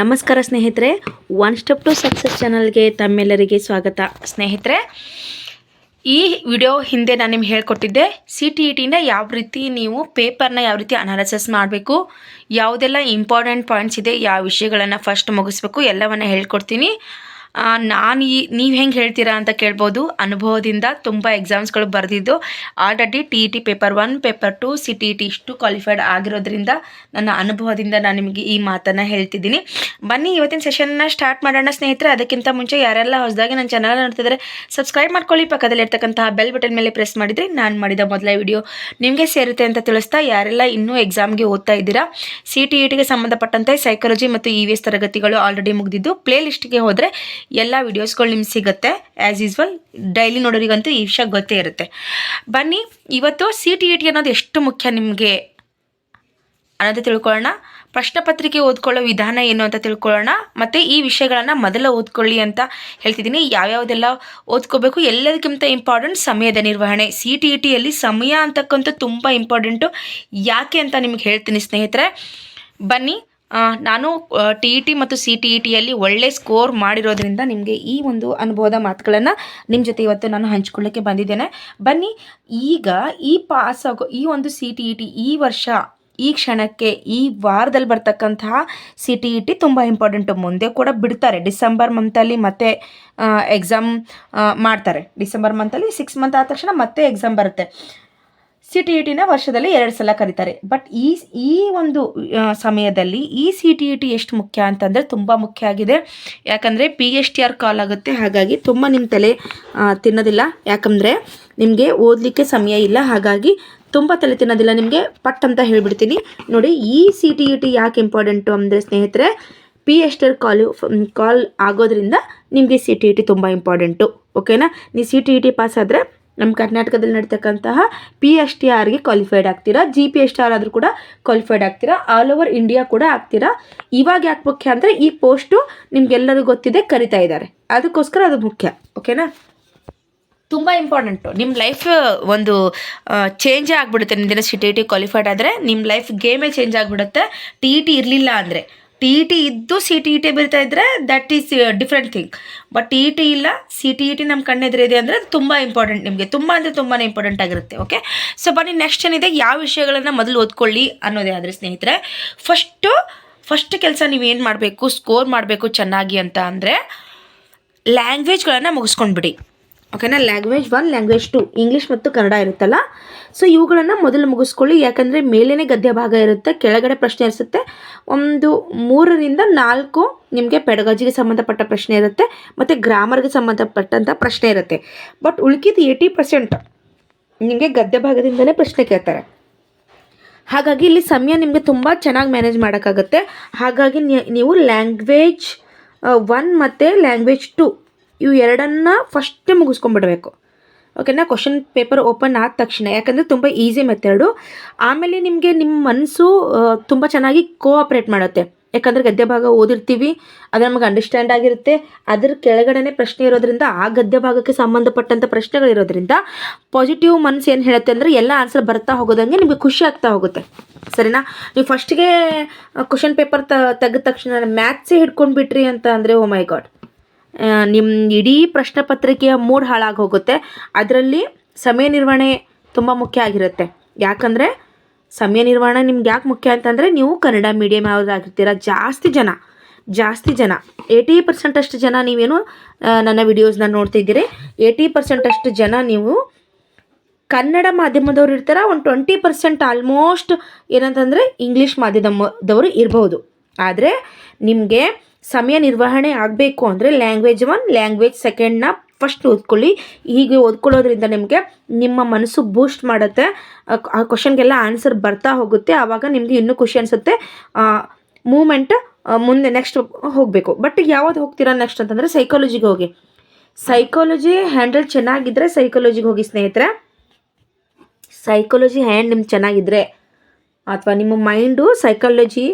ನಮಸ್ಕಾರ ಸ್ನೇಹಿತರೆ one step to success ಚಾನಲ್ಗೆ ತಮ್ಮೆಲ್ಲರಿಗೆ ಸ್ವಾಗತ. ಸ್ನೇಹಿತರೆ, ಈ ವಿಡಿಯೋ ಹಿಂದೆ ನಾನು ನಿಮ್ಗೆ ಹೇಳ್ಕೊಟ್ಟಿದ್ದೆ ಸಿ ಟಿ ಇ ಟಿನ ಯಾವ ರೀತಿ ನೀವು ಪೇಪರ್ನ ಯಾವ ರೀತಿ ಅನಾಲಿಸಿಸ್ ಮಾಡಬೇಕು, ಯಾವುದೆಲ್ಲ ಇಂಪಾರ್ಟೆಂಟ್ ಪಾಯಿಂಟ್ಸ್ ಇದೆ, ಯಾವ ವಿಷಯಗಳನ್ನು ಫಸ್ಟ್ ಮುಗಿಸ್ಬೇಕು, ಎಲ್ಲವನ್ನು ಹೇಳ್ಕೊಡ್ತೀನಿ. ನಾನು ಈ ನೀವು ಹೆಂಗೆ ಹೇಳ್ತೀರಾ ಅಂತ ಕೇಳ್ಬೋದು. ಅನುಭವದಿಂದ ತುಂಬ ಎಕ್ಸಾಮ್ಸ್ಗಳು ಬರೆದಿದ್ದು. Already T E T paper one paper two C T E T ಇಷ್ಟು ಕ್ವಾಲಿಫೈಡ್ ಆಗಿರೋದ್ರಿಂದ ನನ್ನ ಅನುಭವದಿಂದ ನಾನು ನಿಮಗೆ ಈ ಮಾತನ್ನು ಹೇಳ್ತಿದ್ದೀನಿ. ಬನ್ನಿ, ಇವತ್ತಿನ ಸೆಷನ್ನ ಸ್ಟಾರ್ಟ್ ಮಾಡೋಣ ಸ್ನೇಹಿತರೆ. ಅದಕ್ಕಿಂತ ಮುಂಚೆ ಯಾರೆಲ್ಲ ಹೊಸದಾಗಿ ನನ್ನ ಚಾನಲ್ ನೋಡ್ತಿದ್ದಾರೆ ಸಬ್ಸ್ಕ್ರೈಬ್ ಮಾಡ್ಕೊಳ್ಳಿ. ಪಕ್ಕದಲ್ಲಿ ಇರ್ತಕ್ಕಂತಹ ಬೆಲ್ ಬಟನ್ ಮೇಲೆ ಪ್ರೆಸ್ ಮಾಡಿದರೆ ನಾನು ಮಾಡಿದ ಮೊದಲ ವಿಡಿಯೋ ನಿಮಗೆ ಸೇರುತ್ತೆ ಅಂತ ತಿಳಿಸ್ತಾ ಯಾರೆಲ್ಲ ಇನ್ನೂ ಎಕ್ಸಾಮ್ಗೆ ಓದ್ತಾ ಇದ್ದೀರಾ ಸಿ ಟಿ ಇ ಟಿಗೆ ಸಂಬಂಧಪಟ್ಟಂತೆ ಸೈಕಾಲಜಿ ಮತ್ತು ಇ ವಿ ಎಸ್ ತರಗತಿಗಳು ಆಲ್ರೆಡಿ ಮುಗಿದಿದ್ದು ಪ್ಲೇ ಲಿಸ್ಟ್ಗೆ ಹೋದರೆ ಎಲ್ಲ ವಿಡಿಯೋಸ್ಗಳು ನಿಮ್ಗೆ ಸಿಗುತ್ತೆ ಆ್ಯಸ್ ಯೂಸ್ವಲ್ ಡೈಲಿ ನೋಡೋರಿಗಂತೂ ಈ ವಿಷಯ ಗೊತ್ತೇ ಇರುತ್ತೆ. ಬನ್ನಿ, ಇವತ್ತು ಸಿ ಟಿ ಇ ಟಿ ಅನ್ನೋದು ಎಷ್ಟು ಮುಖ್ಯ ನಿಮಗೆ? ಅನ್ನೋದು ತಿಳ್ಕೊಳ್ಳೋಣ. ಪ್ರಶ್ನೆ ಪತ್ರಿಕೆ ಓದ್ಕೊಳ್ಳೋ ವಿಧಾನ ಏನು ಅಂತ ತಿಳ್ಕೊಳ್ಳೋಣ. ಮತ್ತು ಈ ವಿಷಯಗಳನ್ನು ಮೊದಲು ಓದ್ಕೊಳ್ಳಿ ಅಂತ ಹೇಳ್ತಿದ್ದೀನಿ. ಯಾವ್ಯಾವುದೆಲ್ಲ ಓದ್ಕೋಬೇಕು, ಎಲ್ಲದಕ್ಕಿಂತ ಇಂಪಾರ್ಟೆಂಟ್ ಸಮಯದ ನಿರ್ವಹಣೆ. ಸಿ ಟಿ ಇ ಟಿಯಲ್ಲಿ ಸಮಯ ಅಂತಕ್ಕಂಥ ತುಂಬ ಇಂಪಾರ್ಟೆಂಟು ಯಾಕೆ ಅಂತ ನಿಮ್ಗೆ ಹೇಳ್ತೀನಿ ಸ್ನೇಹಿತರೆ. ಬನ್ನಿ ನಾನು ಟಿ ಇ ಟಿ ಮತ್ತು ಸಿ ಟಿ ಇ ಟಿಯಲ್ಲಿ ಒಳ್ಳೆ ಸ್ಕೋರ್ ಮಾಡಿರೋದ್ರಿಂದ ನಿಮಗೆ ಈ ಒಂದು ಅನುಭವದ ಮಾತುಗಳನ್ನು ನಿಮ್ಮ ಜೊತೆ ಇವತ್ತು ನಾನು ಹಂಚ್ಕೊಳ್ಳೋಕ್ಕೆ ಬಂದಿದ್ದೇನೆ. ಬನ್ನಿ, ಈಗ ಈ ಪಾಸ್ ಆಗೋ, ಈ ಒಂದು ಸಿ ಟಿ ಇ ಟಿ ಈ ವರ್ಷ, ಈ ಕ್ಷಣಕ್ಕೆ, ಈ ವಾರದಲ್ಲಿ ಬರ್ತಕ್ಕಂತಹ ಸಿ ಟಿ ಇ ಟಿ ತುಂಬ ಇಂಪಾರ್ಟೆಂಟು ಮುಂದೆ ಕೂಡ ಬಿಡ್ತಾರೆ. ಡಿಸೆಂಬರ್ ಮಂತಲ್ಲಿ ಮತ್ತೆ ಎಕ್ಸಾಮ್ ಮಾಡ್ತಾರೆ. ಡಿಸೆಂಬರ್ ಮಂತಲ್ಲಿ ಸಿಕ್ಸ್ ಮಂತ್ ಆದ ತಕ್ಷಣ ಮತ್ತೆ ಎಕ್ಸಾಮ್ ಬರುತ್ತೆ. ಸಿ ಟಿ ಇ ಟಿನ ವರ್ಷದಲ್ಲಿ ಎರಡು ಸಲ ಕರೀತಾರೆ. ಬಟ್ ಈ ಈ ಒಂದು ಸಮಯದಲ್ಲಿ ಈ ಸಿ ಟಿ ಇ ಟಿ ಎಷ್ಟು ಮುಖ್ಯ ಅಂತಂದರೆ ತುಂಬ ಮುಖ್ಯ ಆಗಿದೆ. ಯಾಕಂದರೆ P H T R call ಆಗುತ್ತೆ. ಹಾಗಾಗಿ ತುಂಬ ನಿಮ್ಮ ತಲೆ ತಿನ್ನೋದಿಲ್ಲ. ಯಾಕಂದರೆ ನಿಮಗೆ ಓದಲಿಕ್ಕೆ ಸಮಯ ಇಲ್ಲ. ಹಾಗಾಗಿ ತುಂಬ ತಲೆ ತಿನ್ನೋದಿಲ್ಲ ನಿಮಗೆ. ಪಟ್ ಅಂತ ಹೇಳಿಬಿಡ್ತೀನಿ. ನೋಡಿ, ಈ ಸಿ ಟಿ ಇ ಟಿ ಯಾಕೆ ಇಂಪಾರ್ಟೆಂಟು ಅಂದರೆ ಸ್ನೇಹಿತರೆ P H T R call call ಆಗೋದ್ರಿಂದ ನಿಮಗೆ ಸಿ ಟಿ ಇ ಟಿ ತುಂಬ ಇಂಪಾರ್ಟೆಂಟು ಓಕೆನಾ ನೀವು C T E T pass ಆದರೆ ನಮ್ಮ ಕರ್ನಾಟಕದಲ್ಲಿ ನಡೀತಕ್ಕಂತಹ ಪಿ ಎಚ್ ಟಿ ಆರ್ಗೆ ಕ್ವಾಲಿಫೈಡ್ ಆಗ್ತೀರಾ G P H T R ಆದರೂ ಕೂಡ ಕ್ವಾಲಿಫೈಡ್ ಆಗ್ತೀರಾ ಆಲ್ ಓವರ್ ಇಂಡಿಯಾ ಕೂಡ ಆಗ್ತೀರಾ? ಇವಾಗ ಯಾಕೆ ಮುಖ್ಯ ಅಂದರೆ ಈ ಪೋಸ್ಟು ನಿಮ್ಗೆಲ್ಲರಿಗೂ ಗೊತ್ತಿದೆ, ಕರಿತಾ ಇದ್ದಾರೆ. ಅದಕ್ಕೋಸ್ಕರ ಅದು ಮುಖ್ಯ ಓಕೆನಾ ತುಂಬ ಇಂಪಾರ್ಟೆಂಟು ನಿಮ್ಮ ಲೈಫ್ ಒಂದು ಚೇಂಜೇ ಆಗಿಬಿಡುತ್ತೆ. ನಿಮ್ಮ ದಿನ ಸಿ ಟಿ ಟಿ ಕ್ವಾಲಿಫೈಡ್ ಆದರೆ ನಿಮ್ಮ ಲೈಫ್ ಗೇಮೇ ಚೇಂಜ್ ಆಗಿಬಿಡುತ್ತೆ. ಟಿ ಇ ಟಿ ಇರಲಿಲ್ಲ ಅಂದರೆ. ಟಿ ಇ ಟಿ ಇದ್ದು ಸಿ ಟಿ ಇ ಟಿ ಬರಿತಾ ಇದ್ದರೆ that is different thing but T E T ಇಲ್ಲ ಸಿ ಟಿ ಇ ಟಿ ನಮ್ಮ ಕಣ್ಣೆದುರಿದೆ ಅಂದರೆ ಅದು ತುಂಬ ಇಂಪಾರ್ಟೆಂಟ್ ನಿಮಗೆ. ತುಂಬ ಅಂದರೆ ತುಂಬಾ ಇಂಪಾರ್ಟೆಂಟ್ ಆಗಿರುತ್ತೆ ಓಕೆ ಸೊ ಬನ್ನಿ ನೆಕ್ಸ್ಟ್ ಏನಿದೆ? ಯಾವ ವಿಷಯಗಳನ್ನು ಮೊದಲು ಓದ್ಕೊಳ್ಳಿ ಅನ್ನೋದೇ ಆದರೆ ಸ್ನೇಹಿತರೆ. ಫಸ್ಟು ಫಸ್ಟ್ ಕೆಲಸ ನೀವೇನು ಮಾಡಬೇಕು ಸ್ಕೋರ್ ಮಾಡಬೇಕು ಚೆನ್ನಾಗಿ ಅಂತ ಅಂದರೆ ಲ್ಯಾಂಗ್ವೇಜ್ಗಳನ್ನು ಮುಗಿಸ್ಕೊಂಡ್ಬಿಡಿ. ಓಕೆನಾ language one language two English ಮತ್ತು ಕನ್ನಡ ಇರುತ್ತಲ್ಲ? ಸೊ ಇವುಗಳನ್ನು ಮೊದಲು ಮುಗಿಸ್ಕೊಳ್ಳಿ. ಯಾಕಂದರೆ ಮೇಲೇ ಗದ್ಯ ಭಾಗ ಇರುತ್ತೆ, ಕೆಳಗಡೆ ಪ್ರಶ್ನೆ ಇರಿಸುತ್ತೆ. ಒಂದು ಮೂರರಿಂದ ನಾಲ್ಕು ನಿಮಗೆ ಪೆಡಗಾಜಿಗೆ ಸಂಬಂಧಪಟ್ಟ ಪ್ರಶ್ನೆ ಇರುತ್ತೆ, ಮತ್ತು ಗ್ರಾಮರ್ಗೆ ಸಂಬಂಧಪಟ್ಟಂಥ ಪ್ರಶ್ನೆ ಇರುತ್ತೆ. ಬಟ್ ಉಳ್ಕಿದ ಏಯ್ಟಿ ಪರ್ಸೆಂಟ್ ನಿಮಗೆ ಗದ್ಯ ಭಾಗದಿಂದಲೇ ಪ್ರಶ್ನೆ ಕೇಳ್ತಾರೆ. ಹಾಗಾಗಿ ಇಲ್ಲಿ ಸಮಯ ನಿಮಗೆ ತುಂಬ ಚೆನ್ನಾಗಿ ಮ್ಯಾನೇಜ್ ಮಾಡೋಕ್ಕಾಗುತ್ತೆ. ಹಾಗಾಗಿ ನೀವು ಲ್ಯಾಂಗ್ವೇಜ್ ಒನ್ ಮತ್ತು ಲ್ಯಾಂಗ್ವೇಜ್ ಟು ಇವು ಎರಡನ್ನ ಫಸ್ಟ್ ಮುಗಿಸ್ಕೊಂಡ್ಬಿಡ್ಬೇಕು. ಓಕೆನಾ ಕ್ವಶನ್ ಪೇಪರ್ ಓಪನ್ ಆದ ತಕ್ಷಣ, ಯಾಕಂದರೆ ತುಂಬ ಈಸಿ ಮೆಥಡು ಆಮೇಲೆ ನಿಮಗೆ ನಿಮ್ಮ ಮನಸ್ಸು ತುಂಬ ಚೆನ್ನಾಗಿ ಕೋಆಪ್ರೇಟ್ ಮಾಡುತ್ತೆ. ಯಾಕಂದರೆ ಗದ್ಯ ಭಾಗ ಓದಿರ್ತೀವಿ, ಅದು ನಮಗೆ ಅಂಡರ್ಸ್ಟ್ಯಾಂಡ್ ಆಗಿರುತ್ತೆ. ಅದ್ರ ಕೆಳಗಡೆ ಪ್ರಶ್ನೆ ಇರೋದ್ರಿಂದ, ಆ ಗದ್ಯ ಭಾಗಕ್ಕೆ ಸಂಬಂಧಪಟ್ಟಂಥ ಪ್ರಶ್ನೆಗಳಿರೋದ್ರಿಂದ ಪಾಸಿಟಿವ್ ಮನಸ್ಸು ಏನು ಹೇಳುತ್ತೆ ಅಂದರೆ, ಎಲ್ಲ ಆನ್ಸರ್ ಬರ್ತಾ ಹೋಗೋದಂಗೆ ನಿಮಗೆ ಖುಷಿ ಆಗ್ತಾ ಹೋಗುತ್ತೆ. ಸರಿನಾ? ನೀವು ಫಸ್ಟಿಗೆ ಕ್ವಶನ್ ಪೇಪರ್ ತೆಗೆದ ತಕ್ಷಣ ಮ್ಯಾಥ್ಸೇ ಹಿಡ್ಕೊಂಡು ಬಿಟ್ರಿ ಅಂತ ಅಂದರೆ ಓ ಮೈ ಗಾಡ್ ನಿಮ್ಮ ಇಡೀ ಪ್ರಶ್ನೆ ಪತ್ರಿಕೆಯ ಮೂಡ್ ಹಾಳಾಗಿ ಹೋಗುತ್ತೆ ಅದರಲ್ಲಿ ಸಮಯ ನಿರ್ವಹಣೆ ತುಂಬ ಮುಖ್ಯ ಆಗಿರುತ್ತೆ. ಯಾಕಂದರೆ ಸಮಯ ನಿರ್ವಹಣೆ ನಿಮ್ಗೆ ಯಾಕೆ ಮುಖ್ಯ ಅಂತಂದರೆ ನೀವು ಕನ್ನಡ ಮೀಡಿಯಮ್ ಯಾವುದಾಗಿರ್ತೀರ? ಜಾಸ್ತಿ ಜನ ಜಾಸ್ತಿ ಜನ ಏಯ್ಟಿ ಪರ್ಸೆಂಟಷ್ಟು ಜನ ನೀವೇನು ನನ್ನ ವಿಡಿಯೋಸ್ನ ನೋಡ್ತಿದ್ದೀರಿ. ಏಯ್ಟಿ ಪರ್ಸೆಂಟಷ್ಟು ಜನ ನೀವು ಕನ್ನಡ ಮಾಧ್ಯಮದವ್ರು ಇರ್ತಾರೆ? ಒಂದು ಟ್ವೆಂಟಿ ಪರ್ಸೆಂಟ್ ಆಲ್ಮೋಸ್ಟ್ ಏನಂತಂದರೆ ಇಂಗ್ಲೀಷ್ ಮಾಧ್ಯಮದವರು ಇರ್ಬೋದು. ಆದರೆ ನಿಮಗೆ ಸಮಯ ನಿರ್ವಹಣೆ ಆಗಬೇಕು ಅಂದರೆ ಲ್ಯಾಂಗ್ವೇಜ್ ಒನ್ ಲ್ಯಾಂಗ್ವೇಜ್ ಸೆಕೆಂಡ್ನ ಫಸ್ಟ್ ಓದ್ಕೊಳ್ಳಿ. ಹೀಗೆ ಓದ್ಕೊಳ್ಳೋದ್ರಿಂದ ನಿಮಗೆ ನಿಮ್ಮ ಮನಸ್ಸು ಬೂಸ್ಟ್ ಮಾಡುತ್ತೆ. ಆ- ಕ್ವಶನ್ಗೆಲ್ಲ ಆನ್ಸರ್ ಬರ್ತಾ ಹೋಗುತ್ತೆ. ಆವಾಗ ನಿಮಗೆ ಇನ್ನೂ ಖುಷಿ ಅನಿಸುತ್ತೆ. ಮೂಮೆಂಟ್ ಮುಂದೆ ನೆಕ್ಸ್ಟ್ ಹೋಗಬೇಕು. ಬಟ್ ಯಾವ್ದು ಹೋಗ್ತೀರಾ ನೆಕ್ಸ್ಟ್ ಅಂತಂದರೆ ಸೈಕಾಲಜಿಗೆ ಹೋಗಿ. ಸೈಕಾಲಜಿ ಹ್ಯಾಂಡಲ್ ಚೆನ್ನಾಗಿದ್ದರೆ ಸೈಕಾಲಜಿಗೆ ಹೋಗಿ ಸ್ನೇಹಿತರೆ. ಸೈಕಾಲಜಿ ಹ್ಯಾಂಡ್ ನಿಮ್ಗೆ ಚೆನ್ನಾಗಿದ್ದರೆ ಅಥವಾ ನಿಮ್ಮ ಮೈಂಡು ಸೈಕಾಲಜಿ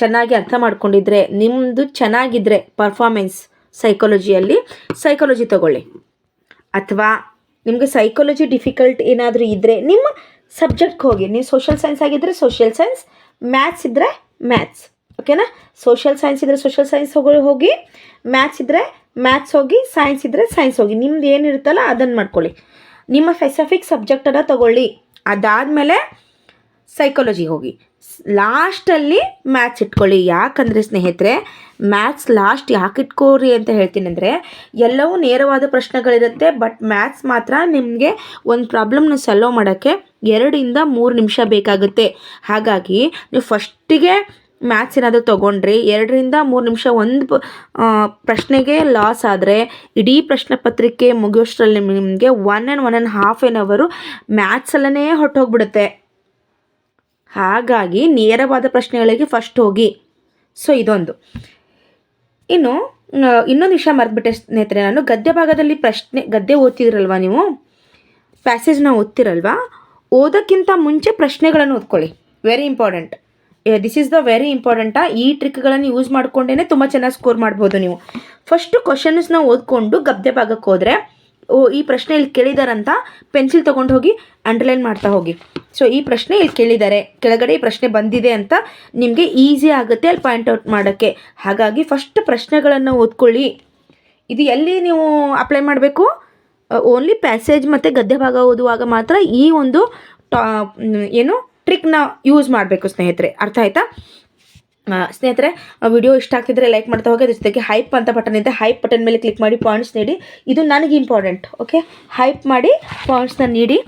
ಚೆನ್ನಾಗಿ ಅರ್ಥ ಮಾಡ್ಕೊಂಡಿದ್ರೆ ನಿಮ್ಮದು ಚೆನ್ನಾಗಿದ್ದರೆ ಪರ್ಫಾಮೆನ್ಸ್ ಸೈಕಾಲಜಿಯಲ್ಲಿ ಸೈಕಾಲಜಿ ತಗೊಳ್ಳಿ. ಅಥವಾ ನಿಮಗೆ ಸೈಕಾಲಜಿ ಡಿಫಿಕಲ್ಟ್ ಏನಾದರೂ ಇದ್ದರೆ ನಿಮ್ಮ ಸಬ್ಜೆಕ್ಟ್ಗೆ ಹೋಗಿ, ನೀವು ಸೋಷಿಯಲ್ ಸೈನ್ಸ್ ಆಗಿದ್ದರೆ ಸೋಷಿಯಲ್ ಸೈನ್ಸ್ ಮ್ಯಾಥ್ಸ್ ಇದ್ದರೆ ಮ್ಯಾಥ್ಸ್ ಓಕೆನಾ ಸೋಷಿಯಲ್ ಸೈನ್ಸ್ ಇದ್ದರೆ ಸೋಷಿಯಲ್ ಸೈನ್ಸ್ ಹೋಗಿ ಹೋಗಿ ಮ್ಯಾಥ್ಸ್ ಇದ್ದರೆ ಮ್ಯಾಥ್ಸ್ ಹೋಗಿ ಸೈನ್ಸ್ ಇದ್ದರೆ ಸೈನ್ಸ್ ಹೋಗಿ, ನಿಮ್ದು ಏನಿರುತ್ತಲ್ಲ ಅದನ್ನು ಮಾಡ್ಕೊಳ್ಳಿ. ನಿಮ್ಮ ಸ್ಪೆಸಿಫಿಕ್ ಸಬ್ಜೆಕ್ಟನ್ನು ತಗೊಳ್ಳಿ. ಅದಾದಮೇಲೆ ಸೈಕಾಲಜಿ ಹೋಗಿ. ಲಾಸ್ಟಲ್ಲಿ ಮ್ಯಾಥ್ಸ್ ಇಟ್ಕೊಳ್ಳಿ. ಯಾಕಂದರೆ ಸ್ನೇಹಿತರೆ ಮ್ಯಾಥ್ಸ್ ಲಾಸ್ಟ್ ಯಾಕೆ ಇಟ್ಕೋರಿ ಅಂತ ಹೇಳ್ತೀನಿ ಅಂದರೆ, ಎಲ್ಲವೂ ನೇರವಾದ ಪ್ರಶ್ನೆಗಳಿರುತ್ತೆ ಬಟ್ ಮ್ಯಾಥ್ಸ್ ಮಾತ್ರ ನಿಮಗೆ ಒಂದು ಪ್ರಾಬ್ಲಮ್ನ ಸಲ್ವ್ ಮಾಡೋಕ್ಕೆ ಎರಡರಿಂದ ಮೂರು ನಿಮಿಷ ಬೇಕಾಗುತ್ತೆ. ಹಾಗಾಗಿ, ನೀವು ಫಸ್ಟಿಗೆ ಮ್ಯಾಥ್ಸ್ ಏನಾದರೂ ತೊಗೊಂಡ್ರಿ, ಎರಡರಿಂದ ಮೂರು ನಿಮಿಷ ಒಂದು ಪ್ರಶ್ನೆಗೆ ಲಾಸ್ ಆದರೆ, ಇಡೀ ಪ್ರಶ್ನೆ ಪತ್ರಿಕೆ ಮುಗಿಯೋಷ್ಟರಲ್ಲಿ ನಿಮಗೆ one and one and half an ಅವರು ಮ್ಯಾಥ್ಸಲ್ಲೇ ಹೊರಟೋಗ್ಬಿಡುತ್ತೆ. ಹಾಗಾಗಿ ನೇರವಾದ ಪ್ರಶ್ನೆಗಳಿಗೆ ಫಸ್ಟ್ ಹೋಗಿ. ಸೊ ಇದೊಂದು. ಇನ್ನು ಇನ್ನೊಂದು ವಿಷಯ ಮರೆತುಬಿಟ್ಟೆ ಸ್ನೇಹಿತರೆ ನಾನು, ಗದ್ಯ ಭಾಗದಲ್ಲಿ ಪ್ರಶ್ನೆ, ಗದ್ಯ ಓದ್ತಿದ್ರಲ್ವ ನೀವು? ಪ್ಯಾಸೇಜ್ನ ಓದ್ತಿರಲ್ವಾ? ಓದೋಕ್ಕಿಂತ ಮುಂಚೆ ಪ್ರಶ್ನೆಗಳನ್ನು ಓದ್ಕೊಳ್ಳಿ. Very important this is the very ಇಂಪಾರ್ಟೆಂಟಾ ಈ ಟ್ರಿಕ್ಗಳನ್ನು ಯೂಸ್ ಮಾಡಿಕೊಂಡೇ ತುಂಬ ಚೆನ್ನಾಗಿ ಸ್ಕೋರ್ ಮಾಡ್ಬೋದು ನೀವು. ಫಸ್ಟು ಕ್ವಶನ್ಸ್ನ ಓದ್ಕೊಂಡು ಗದ್ಯ ಭಾಗಕ್ಕೆ ಹೋದರೆ, ಓ, ಈ ಪ್ರಶ್ನೆ ಇಲ್ಲಿ ಕೇಳಿದಾರಂತ ಪೆನ್ಸಿಲ್ ತೊಗೊಂಡು ಹೋಗಿ ಅಂಡರ್ಲೈನ್ ಮಾಡ್ತಾ ಹೋಗಿ. ಸೊ ಈ ಪ್ರಶ್ನೆ ಇಲ್ಲಿ ಕೇಳಿದ್ದಾರೆ. ಕೆಳಗಡೆ ಈ ಪ್ರಶ್ನೆ ಬಂದಿದೆ ಅಂತ ನಿಮಗೆ ಈಸಿ ಆಗುತ್ತೆ ಅಲ್ಲಿ ಪಾಯಿಂಟ್ ಔಟ್ ಮಾಡೋಕ್ಕೆ. ಹಾಗಾಗಿ ಫಸ್ಟ್ ಪ್ರಶ್ನೆಗಳನ್ನು ಓದ್ಕೊಳ್ಳಿ. ಇದು ಎಲ್ಲಿ ನೀವು ಅಪ್ಲೈ ಮಾಡಬೇಕು? ಓನ್ಲಿ ಪ್ಯಾಸೇಜ್ ಮತ್ತು ಗದ್ಯ ಭಾಗ ಓದುವಾಗ ಮಾತ್ರ ಈ ಒಂದು ಟಾ, ಏನು ಟ್ರಿಕ್ನ ಯೂಸ್ ಮಾಡಬೇಕು ಸ್ನೇಹಿತರೆ. ಅರ್ಥ ಆಯ್ತಾ? ಸ್ನೇಹಿತರೆ ವಿಡಿಯೋ ಇಷ್ಟ ಆಗ್ತಿದ್ರೆ ಲೈಕ್ ಮಾಡ್ತಾ ಹೋಗಿ, ಅದ್ರ ಜೊತೆಗೆ ಹೈಪ್ ಅಂತ ಬಟನ್ ಇದೆ. ಹೈಪ್ ಬಟನ್ ಮೇಲೆ ಕ್ಲಿಕ್ ಮಾಡಿ ಪಾಯಿಂಟ್ಸ್ ನೀಡಿ. ಇದು ನನಗೆ ಇಂಪಾರ್ಟೆಂಟ್ ಓಕೆ ಹೈಪ್ ಮಾಡಿ ಪಾಯಿಂಟ್ಸ್ನ ನೀಡಿ.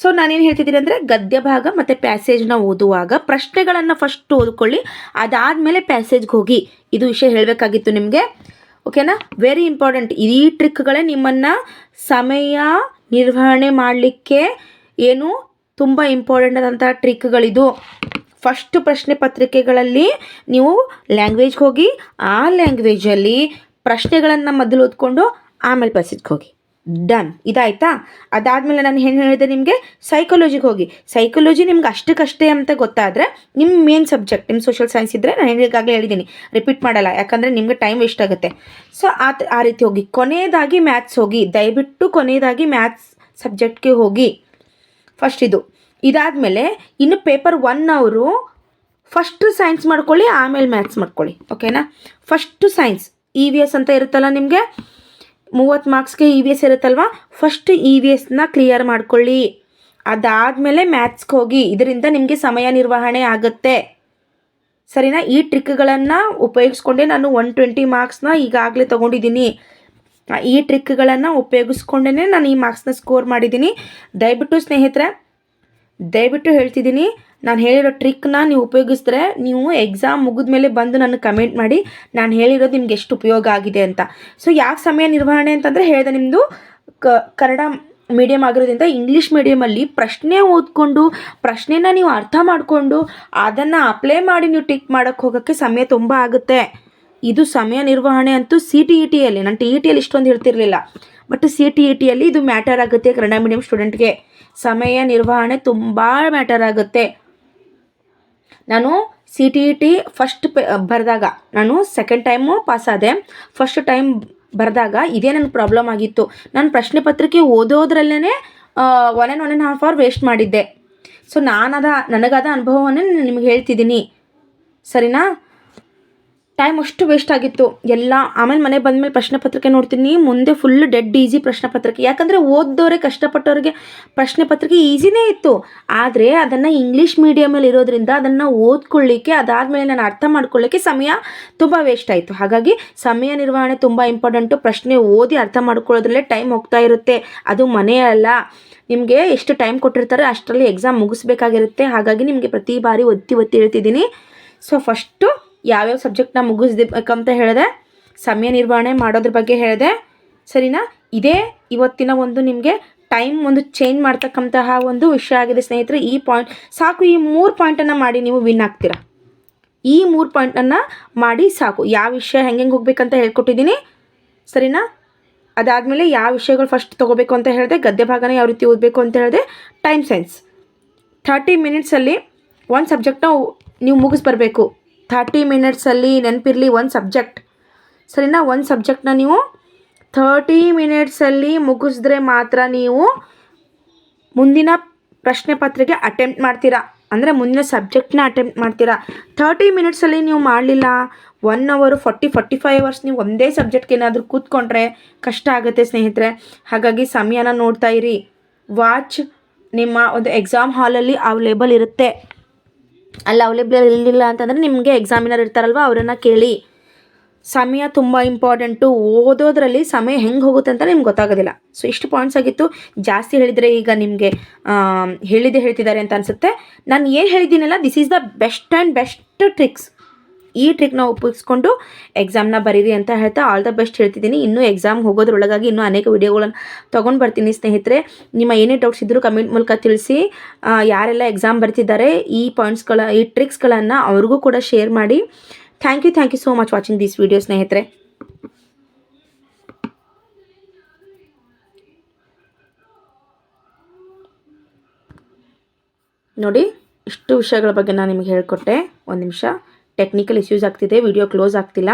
ಸೊ ನಾನೇನು ಹೇಳ್ತಿದ್ದೀನಿ ಅಂದರೆ, ಗದ್ಯ ಭಾಗ ಮತ್ತು ಪ್ಯಾಸೇಜ್ನ ಓದುವಾಗ ಪ್ರಶ್ನೆಗಳನ್ನು ಫಸ್ಟ್ ಓದ್ಕೊಳ್ಳಿ, ಅದಾದಮೇಲೆ ಪ್ಯಾಸೇಜ್ಗೆ ಹೋಗಿ. ಇದು ವಿಷಯ ಹೇಳಬೇಕಾಗಿತ್ತು ನಿಮಗೆ. ಓಕೆನಾ ವೆರಿ ಇಂಪಾರ್ಟೆಂಟ್ ಈ ಟ್ರಿಕ್ಗಳೇ ನಿಮ್ಮನ್ನು ಸಮಯ ನಿರ್ವಹಣೆ ಮಾಡಲಿಕ್ಕೆ ಏನು? ತುಂಬ ಇಂಪಾರ್ಟೆಂಟ್ ಆದಂಥ ಟ್ರಿಕ್ಗಳಿದು ಫಸ್ಟ್ ಪ್ರಶ್ನೆ ಪತ್ರಿಕೆಗಳಲ್ಲಿ ನೀವು ಲ್ಯಾಂಗ್ವೇಜ್ಗೆ ಹೋಗಿ, ಆ ಲ್ಯಾಂಗ್ವೇಜಲ್ಲಿ ಪ್ರಶ್ನೆಗಳನ್ನು ಮೊದಲು ಓದ್ಕೊಂಡು, ಆಮೇಲೆ ಪ್ರಸಿದ್ಧಿಗೆ ಹೋಗಿ. ಡನ್ ಇದಾಯ್ತಾ? ಅದಾದಮೇಲೆ ನಾನು ಏನು ಹೇಳಿದೆ ನಿಮಗೆ? ಸೈಕಾಲಜಿಗೆ ಹೋಗಿ. ಸೈಕಾಲಜಿ ನಿಮ್ಗೆ ಅಷ್ಟಕ್ಕಷ್ಟೇ ಅಂತ ಗೊತ್ತಾದರೆ ನಿಮ್ಮ ಮೇನ್ ಸಬ್ಜೆಕ್ಟ್ ನಿಮ್ಮ ಸೋಷಿಯಲ್ ಸೈನ್ಸ್ ಇದ್ದರೆ ನಾನು ಹೇಳಿಗಾಗಲೇ ಹೇಳಿದ್ದೀನಿ ರಿಪೀಟ್ ಮಾಡಲ್ಲ. ಯಾಕಂದರೆ ನಿಮಗೆ ಟೈಮ್ ವೇಸ್ಟ್ ಆಗುತ್ತೆ. ಸೊ ಆ ಆ ರೀತಿ ಹೋಗಿ. ಕೊನೆಯದಾಗಿ ಮ್ಯಾಥ್ಸ್ ಹೋಗಿ. ದಯವಿಟ್ಟು ಕೊನೆಯದಾಗಿ ಮ್ಯಾಥ್ಸ್ ಸಬ್ಜೆಕ್ಟ್ಗೆ ಹೋಗಿ. ಫಸ್ಟ್ ಇದು. ಇದಾದಮೇಲೆ ಇನ್ನು ಪೇಪರ್ ಒನ್ ಅವರು ಫಸ್ಟ್ ಸೈನ್ಸ್ ಮಾಡ್ಕೊಳ್ಳಿ, ಆಮೇಲೆ ಮ್ಯಾಥ್ಸ್ ಮಾಡ್ಕೊಳ್ಳಿ ಓಕೆನಾ first science E V S ಅಂತ ಇರುತ್ತಲ್ಲ ನಿಮಗೆ? ಮೂವತ್ತು ಮಾರ್ಕ್ಸ್ಗೆ ಇ ವಿ ಎಸ್ ಇರುತ್ತಲ್ವಾ? ಫಸ್ಟ್ ಇ ವಿ ಎಸ್ನ ಕ್ಲಿಯರ್ ಮಾಡ್ಕೊಳ್ಳಿ. ಅದಾದಮೇಲೆ ಮ್ಯಾಥ್ಸ್ಗೆ ಹೋಗಿ, ಇದರಿಂದ ನಿಮಗೆ ಸಮಯ ನಿರ್ವಹಣೆ ಆಗುತ್ತೆ. ಸರಿನಾ? ಈ ಟ್ರಿಕ್ಗಳನ್ನು ಉಪಯೋಗಿಸ್ಕೊಂಡೆ ನಾನು ಒನ್ ಟ್ವೆಂಟಿ ಮಾರ್ಕ್ಸ್ನ ಈಗಾಗಲೇ ತೊಗೊಂಡಿದ್ದೀನಿ. ಈ ಟ್ರಿಕ್ಗಳನ್ನು ಉಪಯೋಗಿಸ್ಕೊಂಡೇ ನಾನು ಈ ಮಾರ್ಕ್ಸ್ನ ಸ್ಕೋರ್ ಮಾಡಿದ್ದೀನಿ. ದಯವಿಟ್ಟು ಸ್ನೇಹಿತರೆ ದಯವಿಟ್ಟು ಹೇಳ್ತಿದ್ದೀನಿ, ನಾನು ಹೇಳಿರೋ ಟ್ರಿಕ್ನ ನೀವು ಉಪಯೋಗಿಸಿದ್ರೆ ನೀವು ಎಕ್ಸಾಮ್ ಮುಗಿದ ಮೇಲೆ ಬಂದು ನನಗೆ ಕಮೆಂಟ್ ಮಾಡಿ, ನಾನು ಹೇಳಿರೋದು ನಿಮ್ಗೆ ಎಷ್ಟು ಉಪಯೋಗ ಆಗಿದೆ ಅಂತ. ಸೊ ಯಾಕೆ ಸಮಯ ನಿರ್ವಹಣೆ ಅಂತಂದರೆ ಹೇಳಿದೆ ನಿಮ್ಮದು ಕನ್ನಡ ಮೀಡಿಯಮ್ ಆಗಿರೋದ್ರಿಂದ ಇಂಗ್ಲೀಷ್ ಮೀಡಿಯಮಲ್ಲಿ ಪ್ರಶ್ನೆ ಓದ್ಕೊಂಡು, ಪ್ರಶ್ನೆನ ನೀವು ಅರ್ಥ ಮಾಡಿಕೊಂಡು, ಅದನ್ನು ಅಪ್ಲೈ ಮಾಡಿ ನೀವು ಟಿಕ್ ಮಾಡೋಕ್ಕೆ ಹೋಗೋಕ್ಕೆ ಸಮಯ ತುಂಬ ಆಗುತ್ತೆ. ಇದು ಸಮಯ ನಿರ್ವಹಣೆ ಅಂತೂ ಸಿ ಟಿ ಇ ಟಿಯಲ್ಲಿ ನಾನು ಟಿ ಇ ಟಿಯಲ್ಲಿ ಇಷ್ಟೊಂದು ಹೇಳ್ತಿರಲಿಲ್ಲ. ಬಟ್ ಸಿ ಟಿ ಇ ಟಿಯಲ್ಲಿ ಇದು ಮ್ಯಾಟರ್ ಆಗುತ್ತೆ ಕನ್ನಡ ಮೀಡಿಯಂ ಸ್ಟೂಡೆಂಟ್ಗೆ ಸಮಯ ನಿರ್ವಹಣೆ ತುಂಬ ಮ್ಯಾಟರ್ ಆಗುತ್ತೆ. ನಾನು C T E T first ಬರೆದಾಗ, ನಾನು ಸೆಕೆಂಡ್ ಟೈಮು ಪಾಸ್ ಆದೆ. ಫಸ್ಟ್ ಟೈಮ್ ಬರೆದಾಗ ಇದೇ ನನ್ನ ಪ್ರಾಬ್ಲಮ್ ಆಗಿತ್ತು. ನಾನು ಪ್ರಶ್ನೆ ಪತ್ರಿಕೆ ಓದೋದ್ರಲ್ಲೇ one and one and half hour waste ಮಾಡಿದ್ದೆ. ಸೊ ನಾನದ ನನಗಾದ ಅನುಭವವನ್ನು ನಾನು ನಿಮಗೆ ಹೇಳ್ತಿದ್ದೀನಿ. ಸರಿನಾ? ಟೈಮ್ ಅಷ್ಟು ವೇಸ್ಟ್ ಆಗಿತ್ತು. ಎಲ್ಲ ಆಮೇಲೆ ಮನೆ ಬಂದಮೇಲೆ ಪ್ರಶ್ನೆ ಪತ್ರಿಕೆ ನೋಡ್ತೀನಿ. ಮುಂದೆ ಫುಲ್ ಡೆಡ್ ಈಸಿ ಪ್ರಶ್ನೆ ಪತ್ರಿಕೆ. ಯಾಕಂದರೆ ಓದ್ದವರೇ ಕಷ್ಟಪಟ್ಟವ್ರಿಗೆ ಪ್ರಶ್ನೆ ಪತ್ರಿಕೆ ಈಸಿನೇ ಇತ್ತು. ಆದರೆ ಅದನ್ನು ಇಂಗ್ಲೀಷ್ ಮೀಡಿಯಮಲ್ಲಿ ಇರೋದ್ರಿಂದ ಅದನ್ನು ಓದ್ಕೊಳ್ಳಿಕ್ಕೆ, ಅದಾದಮೇಲೆ ನಾನು ಅರ್ಥ ಮಾಡ್ಕೊಳ್ಳಿಕ್ಕೆ ಸಮಯ ತುಂಬ ವೇಸ್ಟ್ ಆಯಿತು. ಹಾಗಾಗಿ ಸಮಯ ನಿರ್ವಹಣೆ ತುಂಬ ಇಂಪಾರ್ಟೆಂಟು ಪ್ರಶ್ನೆ ಓದಿ ಅರ್ಥ ಮಾಡ್ಕೊಳ್ಳೋದ್ರಲ್ಲೇ ಟೈಮ್ ಹೋಗ್ತಾ ಇರುತ್ತೆ. ಅದು ಮನೆ ಅಲ್ಲ. ನಿಮಗೆ ಎಷ್ಟು ಟೈಮ್ ಕೊಟ್ಟಿರ್ತಾರೆ ಅಷ್ಟರಲ್ಲಿ ಎಕ್ಸಾಮ್ ಮುಗಿಸ್ಬೇಕಾಗಿರುತ್ತೆ. ಹಾಗಾಗಿ ನಿಮಗೆ ಪ್ರತಿ ಬಾರಿ ಒತ್ತಿ ಒತ್ತಿ ಹೇಳ್ತಿದ್ದೀನಿ. ಸೊ ಫಸ್ಟು ಯಾವ್ಯಾವ ಸಬ್ಜೆಕ್ಟ್ನ ಮುಗಿಸ್ಬೇಕಂತ ಹೇಳಿದೆ, ಸಮಯ ನಿರ್ವಹಣೆ ಮಾಡೋದ್ರ ಬಗ್ಗೆ ಹೇಳಿದೆ. ಸರಿನಾ? ಇದೇ ಇವತ್ತಿನ ಒಂದು ನಿಮಗೆ ಟೈಮ್ ಒಂದು ಚೇಂಜ್ ಮಾಡ್ತಕ್ಕಂತಹ ಒಂದು ವಿಷಯ ಆಗಿದೆ ಸ್ನೇಹಿತರೆ. ಈ ಪಾಯಿಂಟ್ ಸಾಕು, ಈ ಮೂರು ಪಾಯಿಂಟನ್ನು ಮಾಡಿ ನೀವು ವಿನ್ ಆಗ್ತೀರಾ? ಈ ಮೂರು ಪಾಯಿಂಟನ್ನು ಮಾಡಿ ಸಾಕು. ಯಾವ ವಿಷಯ ಹೆಂಗೆ ಹೆಂಗೆ ಹೋಗ್ಬೇಕಂತ ಹೇಳ್ಕೊಟ್ಟಿದ್ದೀನಿ. ಸರಿನಾ? ಅದಾದಮೇಲೆ ಯಾವ ವಿಷಯಗಳು ಫಸ್ಟ್ ತೊಗೋಬೇಕು ಅಂತ ಹೇಳಿದೆ, ಗದ್ಯ ಭಾಗನ ಯಾವ ರೀತಿ ಓದಬೇಕು ಅಂತ ಹೇಳಿದೆ ಟೈಮ್ ಸೈನ್ಸ್ ಥರ್ಟಿ ಮಿನಿಟ್ಸಲ್ಲಿ ಒಂದು ಸಬ್ಜೆಕ್ಟ್ನ ನೀವು ಮುಗಿಸ್ಬರ್ಬೇಕು. ಥರ್ಟಿ ಮಿನಿಟ್ಸಲ್ಲಿ ನೆನಪಿರಲಿ ಒಂದು ಸಬ್ಜೆಕ್ಟ್ ಸರಿನಾ? ಒಂದು ಸಬ್ಜೆಕ್ಟ್ನ ನೀವು ಥರ್ಟಿ ಮಿನಿಟ್ಸಲ್ಲಿ ಮುಗಿಸಿದ್ರೆ ಮಾತ್ರ ನೀವು ಮುಂದಿನ ಪ್ರಶ್ನೆ ಪತ್ರಿಕೆ ಅಟೆಂಪ್ಟ್ ಮಾಡ್ತೀರಾ? ಅಂದರೆ ಮುಂದಿನ ಸಬ್ಜೆಕ್ಟ್ನ ಅಟೆಂಪ್ಟ್ ಮಾಡ್ತೀರಾ? ಥರ್ಟಿ ಮಿನಿಟ್ಸಲ್ಲಿ ನೀವು ಮಾಡಲಿಲ್ಲ ಒನ್ ಅವರು ಫಾರ್ಟಿ ಫಾರ್ಟಿ ಫೈವ್ ಅವರ್ಸ್ ನೀವು ಒಂದೇ ಸಬ್ಜೆಕ್ಟ್ಗೆ ಏನಾದರೂ ಕೂತ್ಕೊಂಡ್ರೆ ಕಷ್ಟ ಆಗುತ್ತೆ ಸ್ನೇಹಿತರೆ. ಹಾಗಾಗಿ ಸಮಯನ ನೋಡ್ತಾ ಇರಿ. ವಾಚ್ ನಿಮ್ಮ ಒಂದು ಎಕ್ಸಾಮ್ ಹಾಲಲ್ಲಿ ಅವೈಲೇಬಲ್ ಇರುತ್ತೆ. ಅಲ್ಲಿ ಅವೈಲೇಬಲ್ ಇರಲಿಲ್ಲ ಅಂತಂದರೆ ನಿಮಗೆ ಎಕ್ಸಾಮಿನರ್ ಇರ್ತಾರಲ್ವ, ಅವರನ್ನು ಕೇಳಿ. ಸಮಯ ತುಂಬ ಇಂಪಾರ್ಟೆಂಟು ಓದೋದ್ರಲ್ಲಿ ಸಮಯ ಹೆಂಗೆ ಹೋಗುತ್ತೆ ಅಂತ ನಿಮ್ಗೆ ಗೊತ್ತಾಗೋದಿಲ್ಲ. ಸೊ ಇಷ್ಟು ಪಾಯಿಂಟ್ಸ್ ಆಗಿತ್ತು. ಜಾಸ್ತಿ ಹೇಳಿದರೆ ಈಗ ನಿಮಗೆ ಹೇಳಿದೆ ಹೇಳ್ತಿದ್ದಾರೆ ಅಂತ ಅನಿಸುತ್ತೆ. ನಾನು ಏನು ಹೇಳಿದ್ದೀನಲ್ಲ this is the best and best tricks ಈ ಟ್ರಿಕ್ನ ಉಪಯೋಗಿಸ್ಕೊಂಡು ಎಕ್ಸಾಮ್ನ ಬರೀರಿ ಅಂತ ಹೇಳ್ತಾ ಆಲ್ ದ ಬೆಸ್ಟ್ ಹೇಳ್ತಿದ್ದೀನಿ. ಇನ್ನೂ ಎಕ್ಸಾಮ್ ಹೋಗೋದ್ರೊಳಗಾಗಿ ಇನ್ನೂ ಅನೇಕ ವಿಡಿಯೋಗಳನ್ನು ತೊಗೊಂಡು ಬರ್ತೀನಿ ಸ್ನೇಹಿತರೆ. ನಿಮ್ಮ ಏನೇ ಡೌಟ್ಸ್ ಇದ್ದರೂ ಕಮೆಂಟ್ ಮೂಲಕ ತಿಳಿಸಿ. ಯಾರೆಲ್ಲ ಎಕ್ಸಾಮ್ ಬರ್ತಿದ್ದಾರೆ, ಈ ಪಾಯಿಂಟ್ಸ್ಗಳ ಈ ಟ್ರಿಕ್ಸ್ಗಳನ್ನು ಅವ್ರಿಗೂ ಕೂಡ ಶೇರ್ ಮಾಡಿ. Thank you thank you so much watching this video ಸ್ನೇಹಿತರೆ. ನೋಡಿ, ಇಷ್ಟು ವಿಷಯಗಳ ಬಗ್ಗೆ ನಾನು ನಿಮಗೆ ಹೇಳಿಕೊಟ್ಟೆ. ಒಂದು ನಿಮಿಷ. ಟೆಕ್ನಿಕಲ್ ಇಶ್ಯೂಸ್ ಆಗ್ತಿದೆ ವಿಡಿಯೋ ಕ್ಲೋಸ್ ಆಗ್ತಿಲ್ಲ.